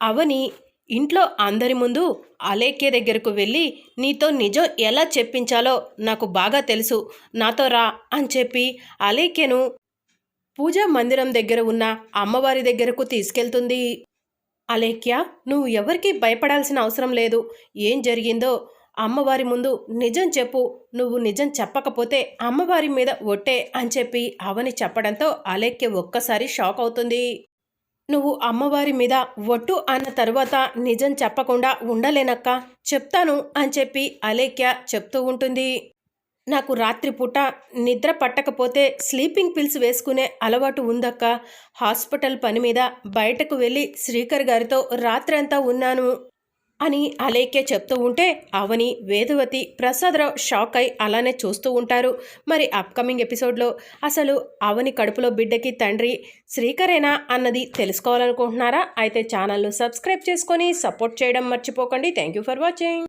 అవని ఇంట్లో అందరి ముందు అలేఖ్య దగ్గరకు వెళ్ళి నీతో నిజం ఎలా చెప్పించాలో నాకు బాగా తెలుసు. నాతో రా అని చెప్పి అలేఖ్యను పూజా మందిరం దగ్గర ఉన్న అమ్మవారి దగ్గరకు తీసుకెళ్తుంది. అలేఖ్య నువ్వు ఎవరికీ భయపడాల్సిన అవసరం లేదు. ఏం జరిగిందో అమ్మవారి ముందు నిజం చెప్పు. నువ్వు నిజం చెప్పకపోతే అమ్మవారి మీద ఒట్టే అని చెప్పి అవని చెప్పడంతో అలేఖ్య ఒక్కసారి షాక్ అవుతుంది. నువ్వు అమ్మవారి మీద ఒట్టు అన్న తరువాత నిజం చెప్పకుండా ఉండలేనక్క. చెప్తాను అని చెప్పి అలేఖ్య చెప్తూ ఉంటుంది. నాకు రాత్రిపూట నిద్ర పట్టకపోతే స్లీపింగ్ పిల్స్ వేసుకునే అలవాటు ఉందక్క. హాస్పిటల్ పని మీద బయటకు వెళ్ళి శ్రీకర్ గారితో రాత్రంతా ఉన్నాను. అని అలేఖ్య చెప్తూ ఉంటే అవని వేదవతి ప్రసాదరావు షాక్ అయి అలానే చూస్తూ ఉంటారు. మరి అప్కమింగ్ ఎపిసోడ్లో అసలు అవని కడుపులో బిడ్డకి తండ్రి శ్రీకరేనా అన్నది తెలుసుకోవాలనుకుంటున్నారా? అయితే ఛానల్ను సబ్స్క్రైబ్ చేసుకొని సపోర్ట్ చేయడం మర్చిపోకండి. Thank you for watching.